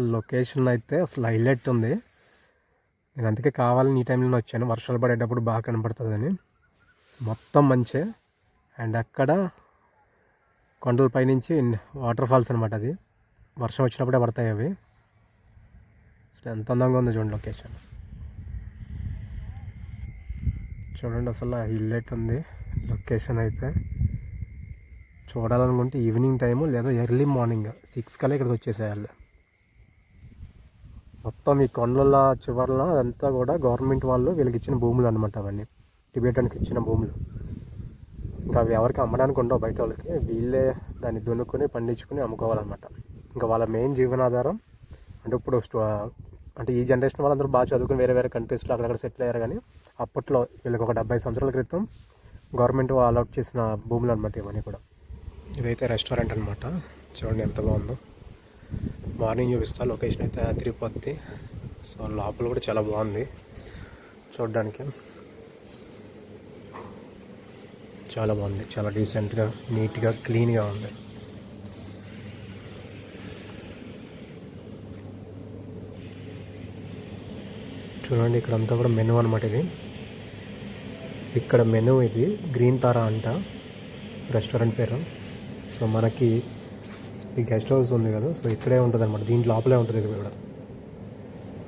అసలు లొకేషన్ అయితే అసలు హైలైట్ ఉంది. నేను అందుకే కావాలని ఈ టైంలో వచ్చాను. వర్షాలు పడేటప్పుడు బాగా కనపడుతుందని. మొత్తం మంచే. అండ్ అక్కడ కొండల పైనుంచి వాటర్ ఫాల్స్ అనమాట అది. వర్షం వచ్చినప్పుడే పడతాయి అవి. అసలు ఎంత అందంగా ఉంది చూడండి లొకేషన్ చూడండి అసలు హైలైట్ ఉంది లొకేషన్ అయితే. చూడాలనుకుంటే ఈవినింగ్ టైము లేదా ఎర్లీ మార్నింగ్ సిక్స్ కల్లా ఇక్కడికి వచ్చేసేయాలి. మొత్తం ఈ కొండల చివర్లో అదంతా కూడా గవర్నమెంట్ వాళ్ళు వీళ్ళకి ఇచ్చిన భూములు అనమాట అవన్నీ. టిబెటానికి ఇచ్చిన భూములు. ఇంకా అవి ఎవరికి అమ్మడానికి ఉండవు బయట వాళ్ళకి. వీళ్ళే దాన్ని దున్నుకొని పండించుకొని అమ్ముకోవాలన్నమాట. ఇంకా వాళ్ళ మెయిన్ జీవనాధారం అంటే ఇప్పుడు అంటే ఈ జనరేషన్ వాళ్ళందరూ బాగా చదువుకుని వేరే వేరే కంట్రీస్లో అక్కడక్కడ సెటిల్ అయ్యారు కానీ అప్పట్లో వీళ్ళకి ఒక డెబ్బై సంవత్సరాల క్రితం గవర్నమెంట్ అలాట్ చేసిన భూములు అనమాట ఇవన్నీ కూడా. ఇదైతే రెస్టారెంట్ అనమాట చూడండి ఎంత బాగుందో. మార్నింగ్ చూపిస్తా లొకేషన్ అయితే తిరుపతి. సో లోపల కూడా చాలా బాగుంది. చూడడానికి చాలా బాగుంది. చాలా డీసెంట్గా నీట్గా క్లీన్గా ఉంది. చూడండి ఇక్కడ అంతా కూడా మెనూ అనమాట ఇది. ఇక్కడ మెనూ ఇది గ్రీన్ తారా అంట. రెస్టారెంట్ పేరు. సో మనకి ఈ గెస్ట్ హౌస్ ఉంది కదా సో ఇక్కడే ఉంటుంది అనమాట దీని లోపలే ఉంటుంది ఇది కూడా.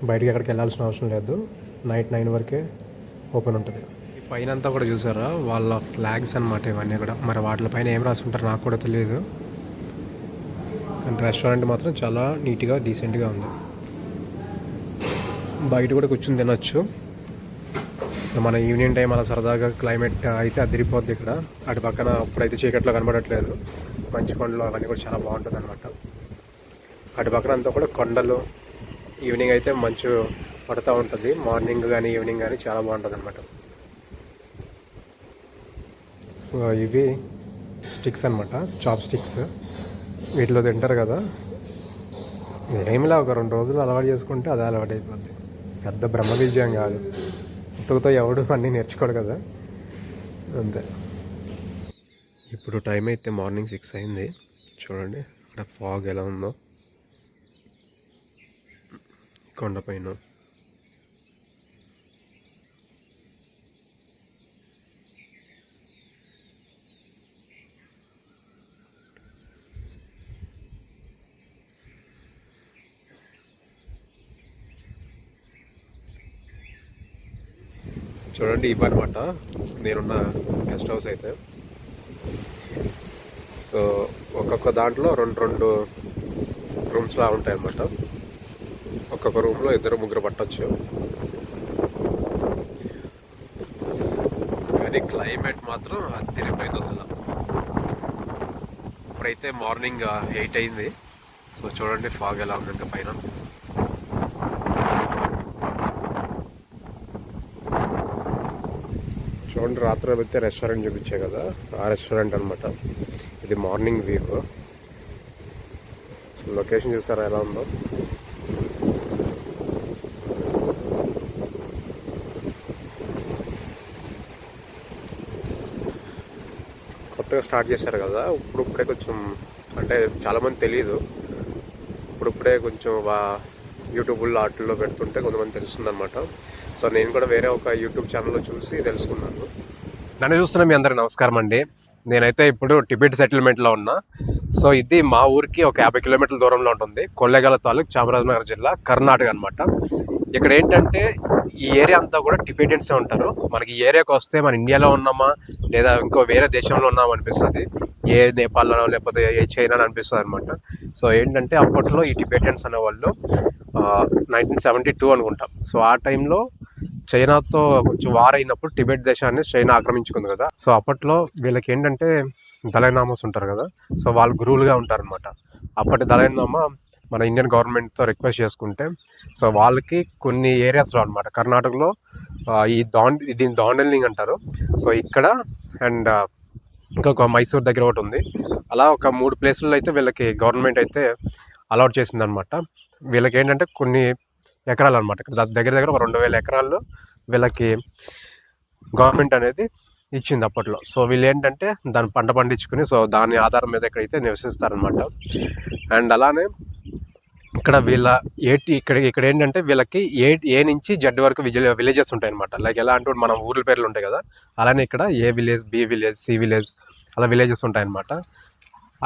బయటకి ఎక్కడికి వెళ్ళాల్సిన అవసరం లేదు. నైట్ నైన్ వరకే ఓపెన్ ఉంటుంది. పైన అంతా కూడా చూసారా? వాళ్ళ ఫ్లాగ్స్ అనమాట ఇవన్నీ కూడా. మరి వాటి పైన ఏం రాసుకుంటారు నాకు కూడా తెలియదు. కానీ రెస్టారెంట్ మాత్రం చాలా నీట్గా డీసెంట్గా ఉంది. బయట కూడా కూర్చుని తినొచ్చు. సో మన ఈవినింగ్ టైం అలా సరదాగా క్లైమేట్ అయితే అదిరిపోద్ది ఇక్కడ. అటు పక్కన ఇప్పుడైతే చీకట్లో కనబడట్లేదు. మంచి కొండలు అవన్నీ కూడా చాలా బాగుంటుంది అనమాట అటు పక్కన అంతా కూడా కొండలు. ఈవినింగ్ అయితే మంచు పడుతూ ఉంటుంది. మార్నింగ్ కానీ ఈవినింగ్ కానీ చాలా బాగుంటుంది అనమాట సో ఇవి స్టిక్స్ అనమాట చాప్ స్టిక్స్ వీటిలో తింటారు కదా. ఏమిలా ఒక రెండు రోజులు అలవాటు చేసుకుంటే అదే అలవాటు అయిపోద్ది పెద్ద బ్రహ్మ విజయం కాదు. పుట్టుకతో ఎవడు అన్నీ నేర్చుకోడు కదా. అంతే. ఇప్పుడు టైం అయితే మార్నింగ్ సిక్స్ అయింది. చూడండి అక్కడ ఫాగ్ ఎలా ఉందో. కొండపైన చూడండి ఇవ్వనమాట నేనున్న గెస్ట్ హౌస్ అయితే. సో ఒక్కొక్క దాంట్లో రెండు రెండు రూమ్స్లా ఉంటాయి అన్నమాట ఒక్కొక్క రూమ్లో ఇద్దరు ముగ్గురు పట్టవచ్చు కానీ క్లైమేట్ మాత్రం అదిరిపోయింది అసలు. ఇప్పుడైతే మార్నింగ్ ఎయిట్ అయింది. సో చూడండి ఫాగ్ ఎలా ఉందంటే పైన. చూడండి రాత్రి అయితే రెస్టారెంట్ చూపించే కదా. ఆ రెస్టారెంట్ అనమాట ఇది మార్నింగ్ వ్యూ. లొకేషన్ చూసారా ఎలా ఉందో? కొత్తగా స్టార్ట్ చేశారు కదా ఇప్పుడిప్పుడే కొంచెం అంటే చాలామంది తెలియదు ఇప్పుడిప్పుడే కొంచెం యూట్యూబ్లో ఆటల్లో పెడుతుంటే కొంతమంది తెలుస్తుంది అనమాట సో నేను కూడా వేరే ఒక యూట్యూబ్ ఛానల్లో చూసి తెలుసుకున్నాను. నన్ను చూస్తున్న మీ అందరికి నమస్కారం అండి. నేనైతే ఇప్పుడు టిబెట్ సెటిల్మెంట్లో ఉన్నా. సో ఇది మా ఊరికి ఒక యాభై కిలోమీటర్ల దూరంలో ఉంటుంది. కొల్లెగల తాలూక్ చామరాజనగర్ జిల్లా కర్ణాటక అనమాట ఇక్కడ ఏంటంటే ఈ ఏరియా అంతా కూడా టిబెటియన్సే ఉంటారు. మనకి ఈ ఏరియాకి వస్తే మన ఇండియాలో ఉన్నామా? లేదా ఇంకో వేరే దేశంలో ఉన్నామా అనిపిస్తుంది. ఏ నేపాల్లోనో లేకపోతే ఏ చైనా అనిపిస్తుంది అనమాట సో ఏంటంటే అప్పట్లో ఈ టిబెటియన్స్ అనేవాళ్ళు నైన్టీన్ సెవెంటీ టూ అనుకుంటాం. సో ఆ టైంలో చైనాతో కొంచెం వార్ అయినప్పుడు టిబెట్ దేశాన్ని చైనా ఆక్రమించుకుంది కదా. సో అప్పట్లో వీళ్ళకి ఏంటంటే దళైనామాస్ ఉంటారు కదా. సో వాళ్ళు గురువులుగా ఉంటారనమాట అప్పటి దళైనామా మన ఇండియన్ గవర్నమెంట్తో రిక్వెస్ట్ చేసుకుంటే సో వాళ్ళకి కొన్ని ఏరియాస్లో అనమాట కర్ణాటకలో ఈ దాండ్ దీన్ని దాండెలింగ్ అంటారు. సో ఇక్కడ అండ్ ఇంకొక మైసూర్ దగ్గర ఒకటి ఉంది. అలా ఒక మూడు ప్లేసుల్లో అయితే వీళ్ళకి గవర్నమెంట్ అయితే అలౌట్ చేసిందనమాట వీళ్ళకి ఏంటంటే కొన్ని ఎకరాలు అనమాట ఇక్కడ దగ్గర దగ్గర ఒక రెండు వేల ఎకరాల్లో వీళ్ళకి గవర్నమెంట్ అనేది ఇచ్చింది అప్పట్లో. సో వీళ్ళు ఏంటంటే దాని పంట పండించుకుని సో దాని ఆధారం మీద ఇక్కడైతే నివసిస్తారనమాట అండ్ అలానే ఇక్కడ వీళ్ళ ఏటి ఇక్కడ ఇక్కడ ఏంటంటే వీళ్ళకి ఏ ఏ నుంచి జడ్ వరకు విజ విలేజెస్ ఉంటాయి అనమాట లైక్ ఎలా అంటూ మనం ఊర్ల పేర్లు ఉంటాయి కదా అలానే ఇక్కడ A village B village C village అలా విలేజెస్ ఉంటాయన్నమాట.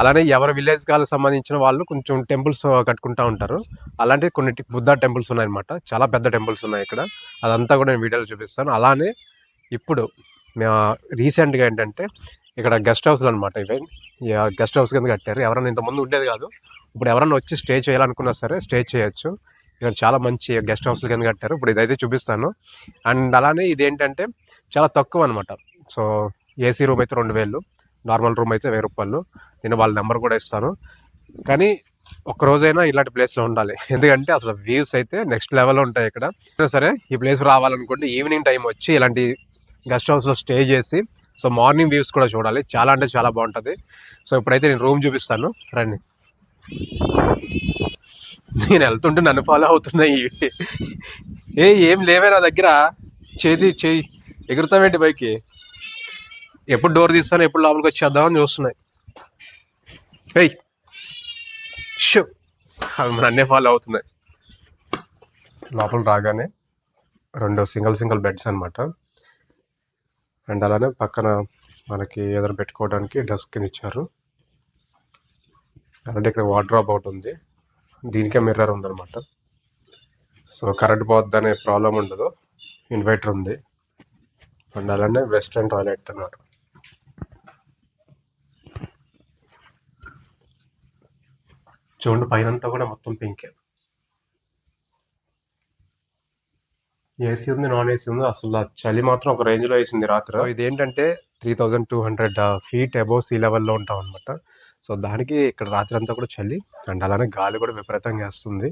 అలానే ఎవరి విలేజ్ కాలకు సంబంధించిన వాళ్ళు కొంచెం టెంపుల్స్ కట్టుకుంటా ఉంటారు. అలాంటి కొన్ని బుద్ధ టెంపుల్స్ ఉన్నాయన్నమాట. చాలా పెద్ద టెంపుల్స్ ఉన్నాయి ఇక్కడ. అదంతా కూడా నేను వీడియోలో చూపిస్తాను. అలానే ఇప్పుడు రీసెంట్గా ఏంటంటే ఇక్కడ గెస్ట్ హౌస్లు అనమాట ఇవి. గెస్ట్ హౌస్ కింద కట్టారు. ఎవరైనా ఇంతకుముందు ఉండేది కాదు. ఇప్పుడు ఎవరైనా వచ్చి స్టే చేయాలనుకున్నా సరే స్టే చేయొచ్చు. ఇక్కడ చాలా మంచి గెస్ట్ హౌస్ల కింద కట్టారు. ఇప్పుడు ఇదైతే చూపిస్తాను. అండ్ అలానే ఇది ఏంటంటే చాలా తక్కువ అనమాట సో ఏసీ రూమ్ అయితే రెండు వేలు. నార్మల్ రూమ్ అయితే వెయ్యి రూపాయలు. నేను వాళ్ళ నెంబర్ కూడా ఇస్తాను. కానీ ఒక రోజైనా ఇలాంటి ప్లేస్లో ఉండాలి. ఎందుకంటే అసలు వ్యూస్ అయితే నెక్స్ట్ లెవెల్లో ఉంటాయి ఇక్కడ. సరే ఈ ప్లేస్ రావాలనుకుంటే ఈవినింగ్ టైం వచ్చి ఇలాంటి గెస్ట్ హౌస్లో స్టే చేసి సో మార్నింగ్ వ్యూస్ కూడా చూడాలి. చాలా అంటే చాలా బాగుంటుంది. సో ఇప్పుడైతే నేను రూమ్ చూపిస్తాను. రండి. నేను వెళ్తుంటే నన్ను ఫాలో అవుతున్నాయి. ఏ ఏం లేవే నా దగ్గర. చేతి చేయి. ఎగురుతామేంటి బైక్కి ఎప్పుడు డోర్ తీస్తాను ఎప్పుడు లోపలికి వచ్చేద్దామని చూస్తున్నాయి. ఏయ్! షో! అవి నన్నే ఫాలో అవుతున్నాయి. లోపల రాగానే రెండు సింగిల్ సింగిల్ బెడ్స్ అనమాట అండ్ అలానే పక్కన మనకి ఏదైనా పెట్టుకోవడానికి డెస్క్ కింద ఇచ్చారు. అలాంటి ఇక్కడ వాటర్ ఒకటి ఉంది. దీనికే మిర్రర్ ఉందన్నమాట. సో కరెంట్ పోద్ది అనే ప్రాబ్లం ఉండదు. ఇన్వర్టర్ ఉంది. అండ్ అలానే వెస్ట్రన్ టాయిలెట్ అన్నమాట. చూడండి పైన అంతా కూడా మొత్తం పింకే ఏసీ ఉంది నాన్ ఏసీ ఉంది అసలు చలి మాత్రం ఒక రేంజ్లో వేసింది రాత్రి. సో ఇదేంటంటే three thousand two hundred feet above sea లెవెల్లో ఉంటాం అనమాట సో దానికి ఇక్కడ రాత్రి అంతా కూడా చలి అండ్ అలానే గాలి కూడా విపరీతంగా వేస్తుంది.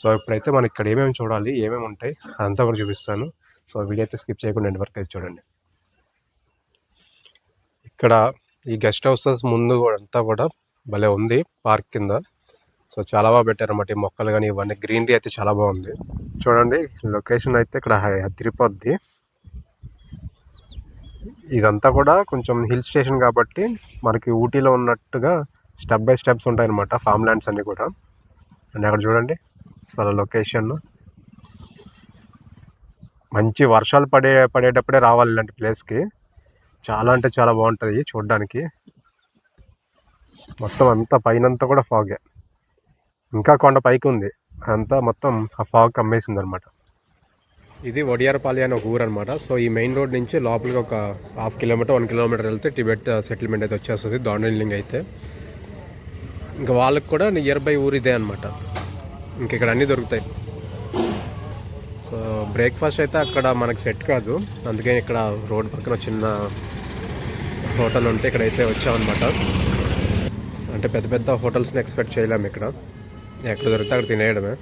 సో ఇప్పుడైతే మనం ఇక్కడ ఏమేమి చూడాలి ఏమేమి ఉంటాయి అదంతా కూడా చూపిస్తాను. సో వీడియో అయితే స్కిప్ చేయకుండా ఎండ్ వరకు అయితే చూడండి. ఇక్కడ ఈ గెస్ట్ హౌసెస్ ముందు కూడా అంతా కూడా భలే ఉంది పార్క్ కింద. సో చాలా బాగా పెట్టారన్నమాట ఈ మొక్కలు కానీ ఇవన్నీ. గ్రీనరీ అయితే చాలా బాగుంది. చూడండి లొకేషన్ అయితే ఇక్కడ తిరుపతి ఇదంతా కూడా కొంచెం హిల్ స్టేషన్ కాబట్టి మనకి ఊటీలో ఉన్నట్టుగా స్టెప్ బై స్టెప్స్ ఉంటాయన్నమాట ఫామ్ ల్యాండ్స్ అన్నీ కూడా. అండ్ అక్కడ చూడండి అసలు లొకేషన్ మంచి వర్షాలు పడే పడేటప్పుడే రావాలి ఇలాంటి ప్లేస్కి చాలా అంటే చాలా బాగుంటుంది చూడడానికి. మొత్తం అంతా పైనంతా కూడా ఫాగే ఇంకా కొండ పైకి ఉంది అంతా మొత్తం ఆ ఫాగ్ కమ్మేసింది అనమాట ఇది వడియారపాలి అనే ఒక ఊరు అనమాట సో ఈ మెయిన్ రోడ్ నుంచి లోపలికి ఒక హాఫ్ కిలోమీటర్ వన్ కిలోమీటర్ వెళ్తే టిబెట్ సెటిల్మెంట్ అయితే వచ్చేస్తుంది దాండలింగ్ అయితే. ఇంకా వాళ్ళకి కూడా నియర్ బై ఊరు ఇదే అనమాట ఇంక ఇక్కడ అన్నీ దొరుకుతాయి. సో బ్రేక్ఫాస్ట్ అయితే అక్కడ మనకు సెట్ కాదు. అందుకని ఇక్కడ రోడ్ పక్కన చిన్న హోటల్ ఉంటే ఇక్కడైతే వచ్చామన్నమాట. అంటే పెద్ద పెద్ద హోటల్స్ని ఎక్స్పెక్ట్ చేయలేము ఇక్కడ. ఎక్కడ దొరికితే అక్కడ తినేయడమే.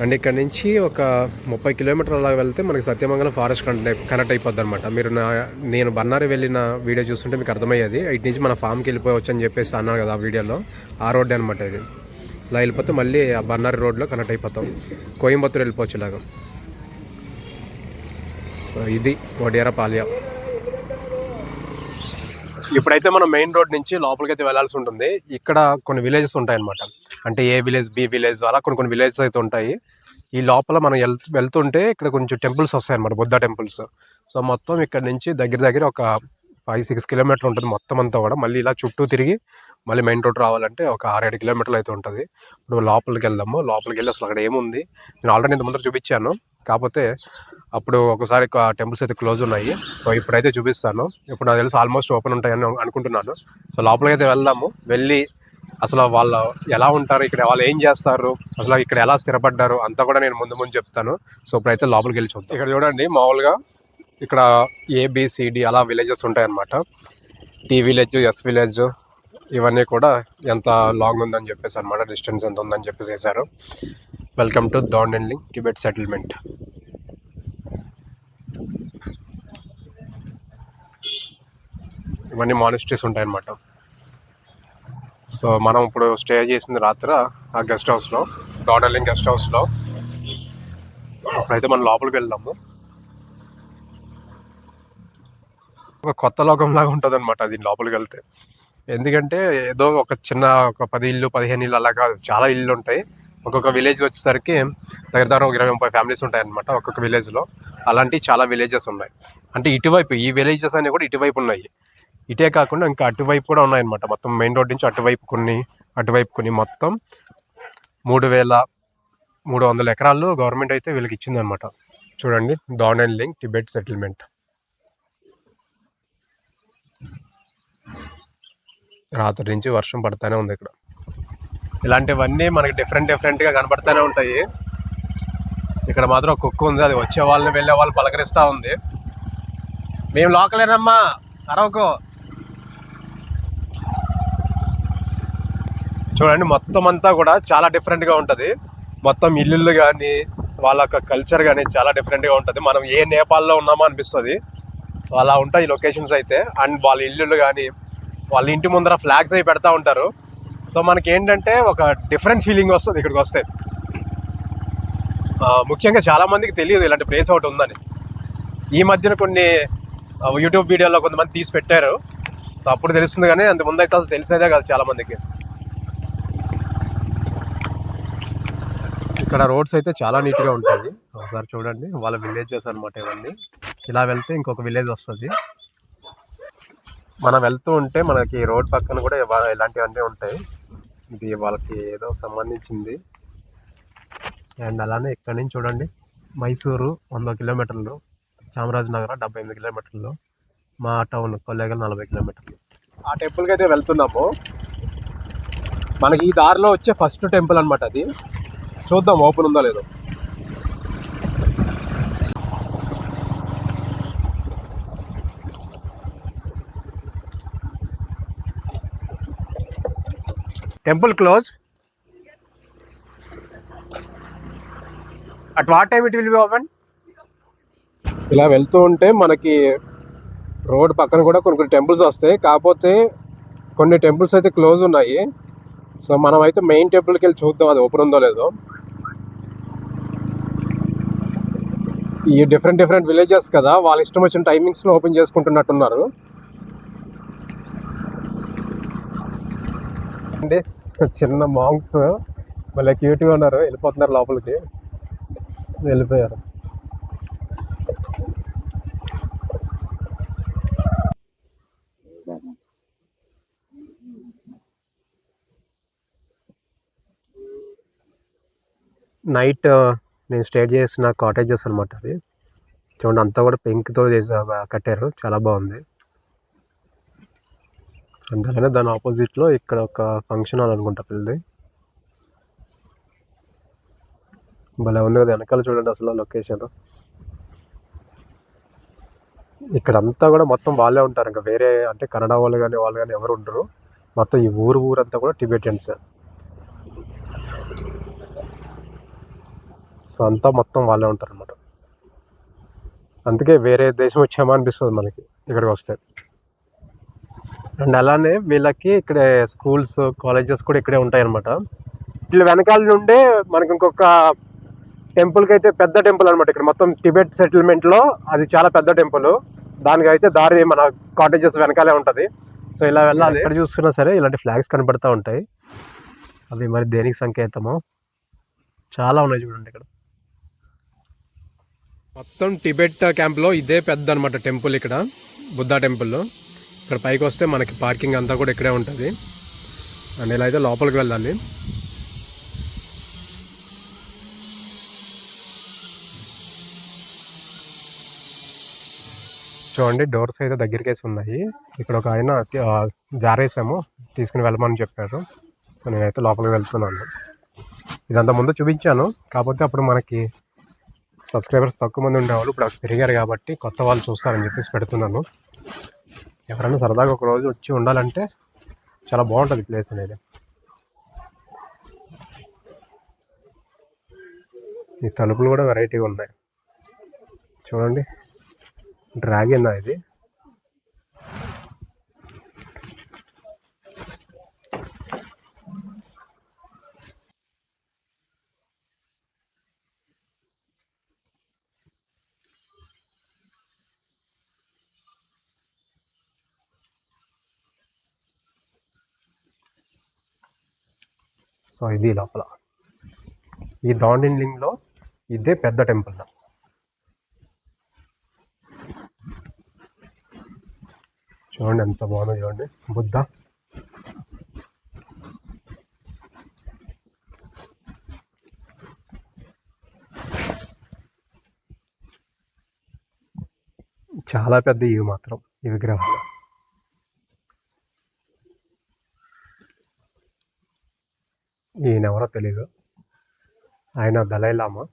అండ్ ఇక్కడ నుంచి ఒక ముప్పై కిలోమీటర్ అలా వెళ్తే మనకి సత్యమంగళం ఫారెస్ట్ కనెక్ట్ కనెక్ట్ అయిపోద్ది అనమాట మీరు నా నేను బన్నారి వెళ్ళిన వీడియో చూస్తుంటే మీకు అర్థమయ్యేది ఇటు నుంచి మన ఫామ్కి వెళ్ళిపోవచ్చు అని చెప్పేసి అన్నారు కదా ఆ వీడియోలో ఆ రోడ్డే అనమాట ఇది. ఇలా వెళ్ళిపోతే మళ్ళీ ఆ బన్నారి రోడ్లో కనెక్ట్ అయిపోతాం. కోయంబత్తూరు వెళ్ళిపోవచ్చు ఇలాగా. సో ఇది వడియార పాలియా. ఇప్పుడైతే మనం మెయిన్ రోడ్ నుంచి లోపలికి అయితే వెళ్ళాల్సి ఉంటుంది. ఇక్కడ కొన్ని విలేజెస్ ఉంటాయి అనమాట అంటే ఏ విలేజ్ బి విలేజ్ అలా కొన్ని కొన్ని విలేజెస్ అయితే ఉంటాయి. ఈ లోపల మనం వెళ్తుంటే ఇక్కడ కొంచెం టెంపుల్స్ వస్తాయి అనమాట బుద్ధ టెంపుల్స్ సో మొత్తం ఇక్కడ నుంచి దగ్గర దగ్గర ఒక ఫైవ్ సిక్స్ కిలోమీటర్ ఉంటుంది మొత్తం అంతా కూడా. మళ్ళీ ఇలా చుట్టూ తిరిగి మళ్ళీ మెయిన్ రోడ్ రావాలంటే ఒక ఆరేడు కిలోమీటర్లు అయితే ఉంటుంది. ఇప్పుడు లోపలికి వెళ్దాము. లోపలికి వెళ్ళి అసలు అక్కడ ఏముంది? నేను ఆల్రెడీ ఇంత ముందర చూపించాను. కాకపోతే అప్పుడు ఒకసారి టెంపుల్స్ అయితే క్లోజ్ ఉన్నాయి. సో ఇప్పుడైతే చూపిస్తాను. ఇప్పుడు నాకు తెలుసు ఆల్మోస్ట్ ఓపెన్ ఉంటాయని అనుకుంటున్నాను. సో లోపలికి అయితే వెళ్దాము. వెళ్ళి అసలు వాళ్ళు ఎలా ఉంటారు ఇక్కడ వాళ్ళు ఏం చేస్తారు అసలు ఇక్కడ ఎలా స్థిరపడ్డారు అంతా కూడా నేను ముందు ముందు చెప్తాను. సో ఇప్పుడైతే లోపలికి వెళ్ళి చూద్దాం. ఇక్కడ చూడండి మామూలుగా ఇక్కడ ఏబిసిడి అలా విలేజెస్ ఉంటాయన్నమాట. టీ విలేజ్ ఎస్ విలేజ్ ఇవన్నీ కూడా ఎంత లాంగ్ ఉందని చెప్పేసి అనమాట డిస్టెన్స్ ఎంత ఉందని చెప్పేసి వేశారు. Welcome to Dhondenling Tibet settlement ఇవన్నీ మానిస్ట్రీస్ ఉంటాయన్నమాట. సో మనం ఇప్పుడు స్టే చేసింది రాత్రి ఆ గెస్ట్ హౌస్లో డార్డర్లింగ్ గెస్ట్ హౌస్లో అప్పుడైతే మనం లోపలికి వెళ్దాము. ఒక కొత్త లోకం లాగా ఉంటుంది అనమాట దీని లోపలికి వెళ్తే. ఎందుకంటే ఏదో ఒక చిన్న ఒక పది ఇల్లు పదిహేను ఇల్లు అలాగా చాలా ఇల్లు ఉంటాయి. ఒక్కొక్క విలేజ్ వచ్చేసరికి దగ్గర దగ్గర ఒక ఇరవై ముప్పై ఫ్యామిలీస్ ఉంటాయన్నమాట ఒక్కొక్క విలేజ్లో అలాంటి చాలా విలేజెస్ ఉన్నాయి. అంటే ఇటువైపు ఈ విలేజెస్ అనేవి కూడా ఇటువైపు ఉన్నాయి. ఇటే కాకుండా ఇంకా అటువైపు కూడా ఉన్నాయన్నమాట. మొత్తం మెయిన్ రోడ్ నుంచి అటువైపు కొన్ని అటువైపు కొన్ని మొత్తం మూడు వేల మూడు వందల ఎకరాలు గవర్నమెంట్ అయితే వీళ్ళకి ఇచ్చిందనమాట చూడండి Dhondenling Tibet settlement రాత్రి నుంచి వర్షం పడతానే ఉంది ఇక్కడ. ఇలాంటివన్నీ మనకి డిఫరెంట్ డిఫరెంట్గా కనబడతానే ఉంటాయి. ఇక్కడ మాత్రం కుక్క ఉంది అది వచ్చే వాళ్ళని వెళ్ళే వాళ్ళు పలకరిస్తూ ఉంది. మేము లోకలేనమ్మా అరవకు. చూడండి మొత్తం అంతా కూడా చాలా డిఫరెంట్గా ఉంటుంది. మొత్తం ఇల్లులు కానీ వాళ్ళ యొక్క కల్చర్ కానీ చాలా డిఫరెంట్గా ఉంటుంది. మనం ఏ నేపాల్లో ఉన్నామో అనిపిస్తుంది. అలా ఉంటాయి లొకేషన్స్ అయితే. అండ్ వాళ్ళ ఇల్లులు కానీ వాళ్ళ ఇంటి ముందర ఫ్లాగ్స్ అవి పెడతా ఉంటారు. సో మనకి ఏంటంటే ఒక డిఫరెంట్ ఫీలింగ్ వస్తుంది ఇక్కడికి వస్తే. ముఖ్యంగా చాలామందికి తెలియదు ఇలాంటి ప్లేస్ ఒకటి ఉందని. ఈ మధ్యన కొన్ని యూట్యూబ్ వీడియోలో కొంతమంది తీసి పెట్టారు. సో అప్పుడు తెలుస్తుంది కానీ అంత ముందు అయితే అసలు తెలిసేదే కాదు చాలామందికి ఇక్కడ రోడ్స్ అయితే చాలా నీట్గా ఉంటాయి. ఒకసారి చూడండి. వాళ్ళ విలేజెస్ అనమాట ఇవన్నీ. ఇలా వెళ్తే ఇంకొక విలేజ్ వస్తుంది. మనం వెళ్తూ ఉంటే మనకి రోడ్ పక్కన కూడా ఇలాంటివన్నీ ఉంటాయి. ఇది వాళ్ళకి ఏదో సంబంధించింది. అండ్ అలానే ఇక్కడ నుంచి చూడండి. మైసూరు వంద కిలోమీటర్లు. చామరాజనగర్ డెబ్బై ఎనిమిది కిలోమీటర్లు. మా టౌన్ కొల్లేగల్ నలభై కిలోమీటర్లు. ఆ టెంపుల్కి అయితే వెళ్తున్నాము. మనకి ఈ దారిలో వచ్చే ఫస్ట్ టెంపుల్ అనమాట అది. చూద్దాం ఓపెన్ ఉందో లేదో. Temple close at what time it will be open ఇలా వెళ్తూ ఉంటే మనకి రోడ్ పక్కన కూడా కొన్ని కొన్ని టెంపుల్స్ వస్తాయి. కాకపోతే కొన్ని టెంపుల్స్ అయితే క్లోజ్ ఉన్నాయి. సో మనం అయితే మెయిన్ టెంపుల్కి వెళ్ళి చూద్దాం అది ఓపెన్ ఉందో లేదో. ఈ డిఫరెంట్ డిఫరెంట్ విలేజెస్ కదా వాళ్ళ ఇష్టం వచ్చిన టైమింగ్స్లో ఓపెన్ చేసుకుంటున్నట్టున్నారు. అంటే చిన్న మాంగ్స్ మళ్ళీ క్యూట్గా ఉన్నారు వెళ్ళిపోతున్నారు లోపలికి. వెళ్ళిపోయారు. నైట్ నేను స్టే చేసిన కాటేజెస్ అనమాట అది చూడండి అంతా కూడా పెంకుతో చేసి కట్టారు. చాలా బాగుంది. అండ్ అలానే దాని ఆపోజిట్లో ఇక్కడ ఒక ఫంక్షన్ హాల్ అనుకుంటా పిల్లది భలే ఉంది కదా వెనకాల చూడండి అసలు లొకేషన్ ఇక్కడ అంతా కూడా మొత్తం వాళ్ళే ఉంటారు. ఇంకా వేరే అంటే కన్నడ వాళ్ళు కానీ వాళ్ళు కానీ ఎవరు ఉండరు. మొత్తం ఈ ఊరు ఊరంతా కూడా టిబెటియన్స్ సో అంతా మొత్తం వాళ్ళే ఉంటారు అనమాట అందుకే వేరే దేశం వచ్చామా అనిపిస్తుంది మనకి ఇక్కడికి వస్తే. అండ్ అలానే వీళ్ళకి ఇక్కడ స్కూల్స్ కాలేజెస్ కూడా ఇక్కడే ఉంటాయన్నమాట. వీళ్ళ వెనకాల నుండే మనకి ఇంకొక టెంపుల్కి అయితే పెద్ద టెంపుల్ అనమాట ఇక్కడ. మొత్తం టిబెట్ సెటిల్మెంట్లో అది చాలా పెద్ద టెంపుల్. దానికి అయితే దారి మన కాటేజెస్ వెనకాలే ఉంటుంది. సో ఇలా వెళ్ళాలి. ఎక్కడ చూసుకున్నా సరే ఇలాంటి ఫ్లాగ్స్ కనబడుతూ ఉంటాయి. అవి మరి దేనికి సంకేతమో? చాలా ఉన్నాయి చూడండి ఇక్కడ. మొత్తం టిబెట్ క్యాంప్లో ఇదే పెద్ద అనమాట టెంపుల్ ఇక్కడ బుద్ధా టెంపుల్లో. ఇక్కడ పైకి వస్తే మనకి పార్కింగ్ అంతా కూడా ఇక్కడే ఉంటుంది. అండ్ ఇలా అయితే లోపలికి వెళ్ళాలి. చూడండి డోర్స్ అయితే దగ్గరికేసి ఉన్నాయి. ఇక్కడ ఒక ఆయన జారేసాము తీసుకుని వెళ్ళమని చెప్పారు. సో నేనైతే లోపలికి వెళ్తున్నాను. ఇదంతా ముందు చూపించాను. కాకపోతే అప్పుడు మనకి సబ్స్క్రైబర్స్ తక్కువ మంది ఉండేవాళ్ళు ఇప్పుడు పెరిగారు కాబట్టి కొత్త వాళ్ళు చూస్తారని చెప్పేసి పెడుతున్నాను. ఎవరైనా సరదాగా ఒక రోజు వచ్చి ఉండాలంటే చాలా బాగుంటుంది ప్లేస్ అనేది. ఈ తలుపులు కూడా వెరైటీగా ఉన్నాయి. చూడండి. డ్రాగన్ ఇది. సో ఇది లోపల. ఈ దాండిన్లింగ్లో ఇదే పెద్ద టెంపుల్ చూడండి ఎంత బాగుందో చూడండి. బుద్ధ. చాలా పెద్ద ఇవి మాత్రం ఈ విగ్రహాలు ఎవరో తెలీదు. ఆయన దలైలామా?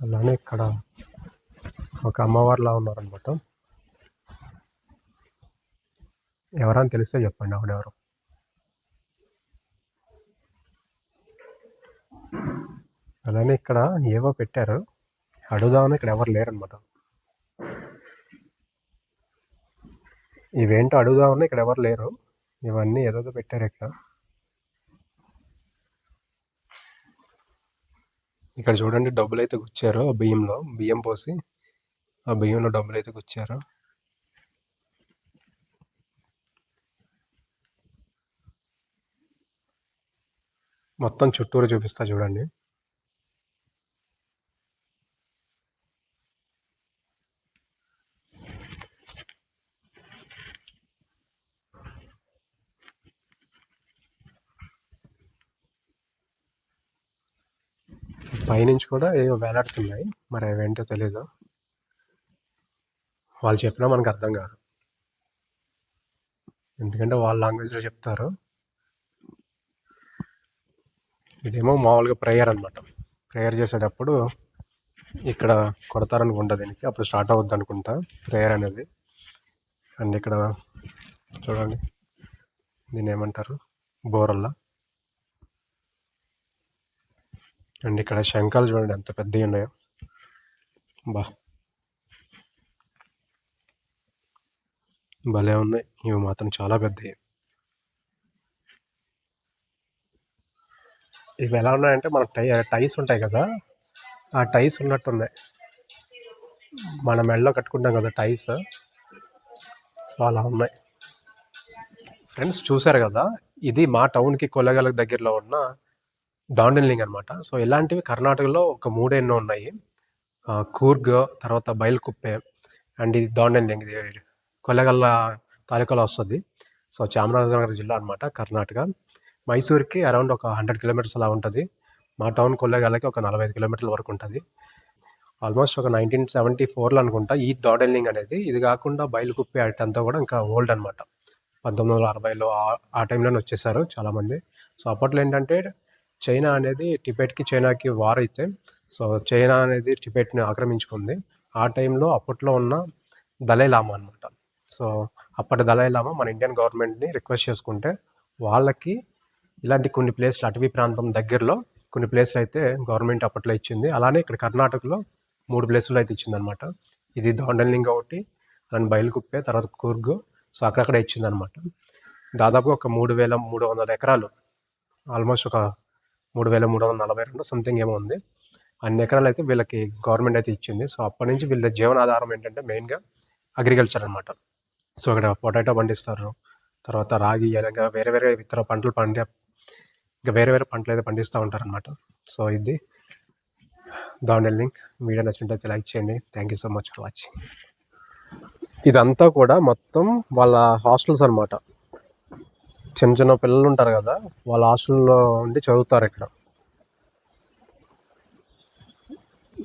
అలానే ఇక్కడ ఒక అమ్మవారిలా ఉన్నారనమాట ఎవరని తెలిస్తే చెప్పండి ఆవిడెవరు అలానే ఇక్కడ ఏవో పెట్టారు. అడుగుదామని ఇక్కడ ఎవరు లేరనమాట ఇవేంటో అడుగుదామని ఇక్కడ ఎవరు లేరు. ఇవన్నీ ఏదో పెట్టారు ఇక్కడ. ఇక్కడ చూడండి డబ్బులు అయితే గుచ్చారు ఆ బియ్యంలో. బియ్యం పోసి ఆ బియ్యంలో డబ్బులు అయితే గుచ్చారు. మొత్తం చుట్టూరు చూపిస్తా చూడండి. పైనుంచి కూడా ఏవో వేలాడుతున్నాయి. మరి అవేంటో తెలీదు. వాళ్ళు చెప్పినా మనకు అర్థం కాదు. ఎందుకంటే వాళ్ళ లాంగ్వేజ్లో చెప్తారు. ఇదేమో మామూలుగా ప్రేయర్ అనమాట ప్రేయర్ చేసేటప్పుడు ఇక్కడ కొడతారనుకుంటా దీనికి. అప్పుడు స్టార్ట్ అవుద్ది అనుకుంటా ప్రేయర్ అనేది. అండ్ ఇక్కడ చూడండి. దీన్ని ఏమంటారు? బోరల్లా. అండ్ ఇక్కడ శంఖాలు చూడండి ఎంత పెద్దవి ఉన్నాయో. బా. భలే ఉన్నాయి. ఇవి మాత్రం చాలా పెద్దవి. ఇవి ఎలా ఉన్నాయంటే మన టై టైస్ ఉంటాయి కదా ఆ టైస్ ఉన్నట్టున్నాయి మన మెడలో కట్టుకుంటాం కదా టైస్ సో అలా ఉన్నాయి. ఫ్రెండ్స్ చూశారు కదా ఇది మా టౌన్కి కొల్లగల దగ్గరలో ఉన్న దాండెన్లింగ్ అనమాట సో ఇలాంటివి కర్ణాటకలో ఒక మూడెన్నో ఉన్నాయి. కూర్గ్ తర్వాత బయల్కుప్పే అండ్ ఇది దాండెన్లింగ్ ఇది కొల్లగల్ల తాలూకాలో వస్తుంది. సో చామరాజనగర్ జిల్లా అనమాట కర్ణాటక. మైసూర్కి అరౌండ్ ఒక హండ్రెడ్ కిలోమీటర్స్ అలా ఉంటుంది. మా టౌన్ కొల్లగాలకి ఒక నలభై ఐదు కిలోమీటర్ల వరకు ఉంటుంది. ఆల్మోస్ట్ ఒక నైన్టీన్ సెవెంటీ ఫోర్లో అనుకుంటా ఈ దాడెల్లింగ్ అనేది. ఇది కాకుండా బయలుకుప్పి అంతా కూడా ఇంకా ఓల్డ్ అనమాట పంతొమ్మిది వందల అరవైలో ఆ- ఆ టైంలోనే వచ్చేసారు చాలామంది. సో అప్పట్లో ఏంటంటే చైనా అనేది టిబెట్కి చైనాకి వార్ అయితే సో చైనా అనేది టిబెట్ని ఆక్రమించుకుంది. ఆ టైంలో అప్పట్లో ఉన్న దలై లామా అనమాట సో అప్పటి దలై లామా మన ఇండియన్ గవర్నమెంట్ని రిక్వెస్ట్ చేసుకుంటే వాళ్ళకి ఇలాంటి కొన్ని ప్లేస్లు అటవీ ప్రాంతం దగ్గరలో కొన్ని ప్లేస్లు అయితే గవర్నమెంట్ అప్పట్లో ఇచ్చింది. అలానే ఇక్కడ కర్ణాటకలో మూడు ప్లేసులు అయితే ఇచ్చింది అనమాట ఇది దొండలింగ ఒకటి అండ్ బయలుకుప్పే తర్వాత కూర్గు. సో అక్కడక్కడ ఇచ్చింది అనమాట దాదాపుగా ఒక మూడు వేల మూడు వందల ఎకరాలు ఆల్మోస్ట్ ఒక మూడు వేల మూడు వందల నలభై రెండు సంథింగ్ ఏమో ఉంది. అన్ని ఎకరాలు అయితే వీళ్ళకి గవర్నమెంట్ అయితే ఇచ్చింది. సో అప్పటి నుంచి వీళ్ళ జీవనాధారం ఏంటంటే మెయిన్గా అగ్రికల్చర్ అనమాట సో ఇక్కడ పొటాటో పండిస్తారు. తర్వాత రాగి అలాగే వేరే వేరే ఇతర పంటలు పండి ఇంకా వేరే వేరే పంటలు అయితే పండిస్తూ ఉంటారనమాట సో ఇది దాండెల్లింగ్ వీడియో నచ్చినట్లయితే లైక్ చేయండి. Thank you so much for watching ఇదంతా కూడా మొత్తం వాళ్ళ హాస్టల్స్ అనమాట చిన్న చిన్న పిల్లలు ఉంటారు కదా వాళ్ళ హాస్టల్లో ఉండి చదువుతారు ఇక్కడ.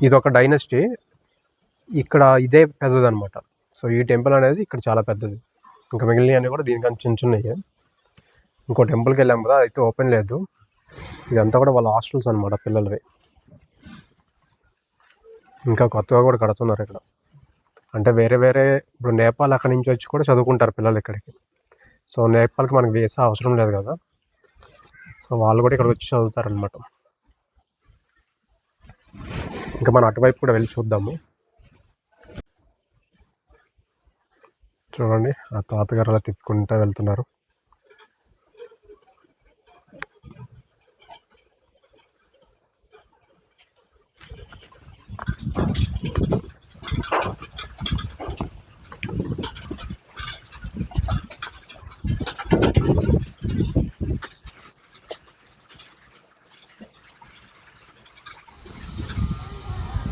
ఇది ఒక డైనస్టీ. ఇక్కడ ఇదే పెద్దది అనమాట సో ఈ టెంపుల్ అనేది ఇక్కడ చాలా పెద్దది. ఇంకా మిగిలినవి కూడా దీనికన్నా చిన్న చిన్నవి ఇంకో టెంపుల్కి వెళ్ళాం కదా అయితే ఓపెన్ లేదు. ఇదంతా కూడా వాళ్ళ హాస్టల్స్ అనమాట పిల్లలవి. ఇంకా కొత్తగా కూడా కడుతున్నారు ఇక్కడ. అంటే వేరే వేరే ఇప్పుడు నేపాల్ అక్కడి నుంచి వచ్చి కూడా చదువుకుంటారు పిల్లలు ఇక్కడికి. సో నేపాల్కి మనకి వీసా అవసరం లేదు కదా. సో వాళ్ళు కూడా ఇక్కడికి వచ్చి చదువుతారనమాట ఇంకా మనం అటువైపు కూడా వెళ్ళి చూద్దాము. చూడండి ఆ తాతగారు అలా తిప్పుకుంటూ వెళ్తున్నారు.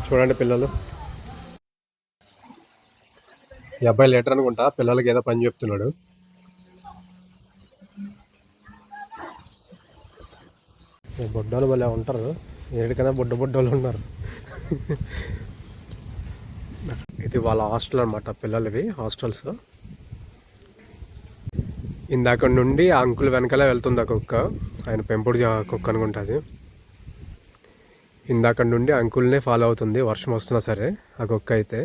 చూడండి పిల్లలు. ఈ అబ్బాయి లెటర్ అనుకుంటా పిల్లలకి ఏదో పని చెప్తున్నాడు. బొడ్డోళ్ళు భలే ఉంటారు. ఏడికైనా బొడ్డ బొడ్డోళ్ళు ఉన్నారు. ఇది వాళ్ళ హాస్టల్ అనమాట పిల్లలవి హాస్టల్స్. ఇందాక నుండి ఆ అంకుల్ వెనకాలే వెళ్తుంది ఆ కుక్క. ఆయన పెంపుడు కుక్క అనుకుంటుంది ఇందాక నుండి అంకుల్నే ఫాలో అవుతుంది. వర్షం వస్తున్నా సరే ఆ కుక్క అయితే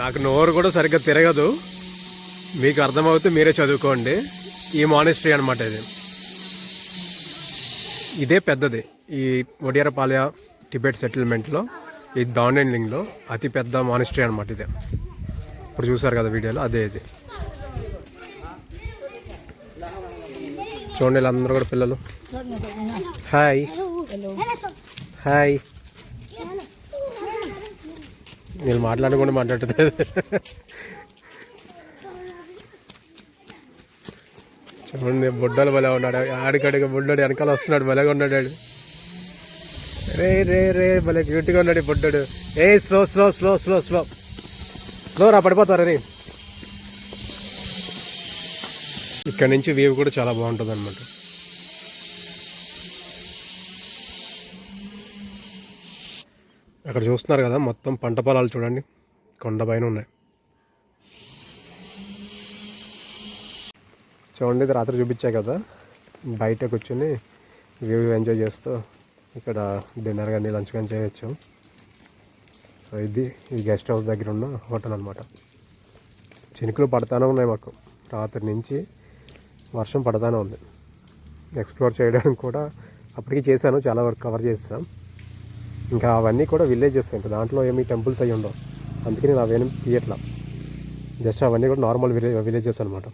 నాకు నోరు కూడా సరిగ్గా తిరగదు. మీకు అర్థమవుతే మీరే చదువుకోండి. ఈ మానిస్ట్రీ అనమాట ఇది. ఇదే పెద్దది. ఈ ఒడియారపాలె టిబెట్ సెటిల్మెంట్లో ఈ దాండెన్లింగ్లో అతి పెద్ద మానిస్ట్రీ అనమాట ఇదే. ఇప్పుడు చూసారు కదా వీడియోలో అదే ఇది. చూడండి వీళ్ళందరూ కూడా పిల్లలు. హాయ్. హాయ్. నేను మాట్లాడకుండా మాట్లాడుతుంది. చూడండి బుడ్డలు భలే ఉన్నాడు. ఆడికాడికి బుడ్డోడు వెనకాల వస్తున్నాడు భలేగా ఉన్నాడు రే రే రే భలే క్యూట్గా ఉన్నాడు ఈ ఏ slow slow slow slow slow slow రా పడిపోతారా రే. ఇక్కడ నుంచి వ్యూ కూడా చాలా బాగుంటుంది అనమాట అక్కడ చూస్తున్నారు కదా మొత్తం పంట పొలాలు చూడండి. కొండ పైన ఉన్నాయి. చూడండి ఇది రాత్రి చూపించా కదా. బయట కూర్చొని వ్యూ ఎంజాయ్ చేస్తూ ఇక్కడ డిన్నర్ కానీ లంచ్ కానీ చేయొచ్చు. సో ఇది ఈ గెస్ట్ హౌస్ దగ్గర ఉన్న హోటల్ అనమాట చినుకులు పడతానే ఉన్నాయి మాకు. రాత్రి నుంచి వర్షం పడతానే ఉంది. ఎక్స్ప్లోర్ చేయడానికి కూడా అప్పటికి చేశాను చాలా వరకు కవర్ చేసాం ఇంకా అవన్నీ కూడా విలేజెస్ ఇంకా దాంట్లో ఏమి టెంపుల్స్ అయ్యి ఉండవు. అందుకే నేను అవేమి తీయట్లా జస్ట్ అవన్నీ కూడా నార్మల్ విలేజ్ విలేజెస్ అనమాట